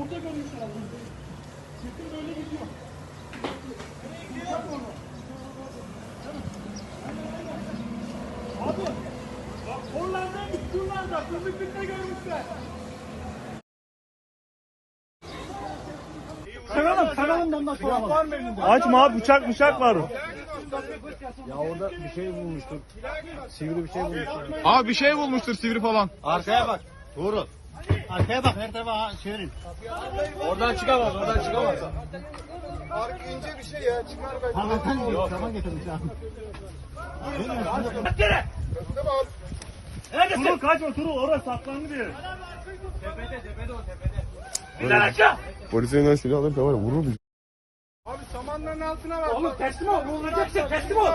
Abi, bak Hollanda Üsküdar'da Kızılkırk'ta görmüşler. Çıkaralım, çıkaralım da ondan sonra. Var mı elinde? Açma abi bıçak bıçak var. Ya orada bir şey bulmuştur. Sivri bir şey bulmuştur. Abi bir şey bulmuştur sivri falan. Arkaya bak. Doğru. Arkaya bak her tarafa çevirin. Oradan çıkamaz, oradan çıkamaz. Ark ince bir şey ya çıkar belki. Tamam yok. Tamam getirmiş abi. Tamam. Turul kaçma Turul orası saklandı diye. Polisin elinden silah alırsa var ya vurur bizi. Abi samanların altına bak. Oğlum teslim ol, vuracaksın, teslim ol.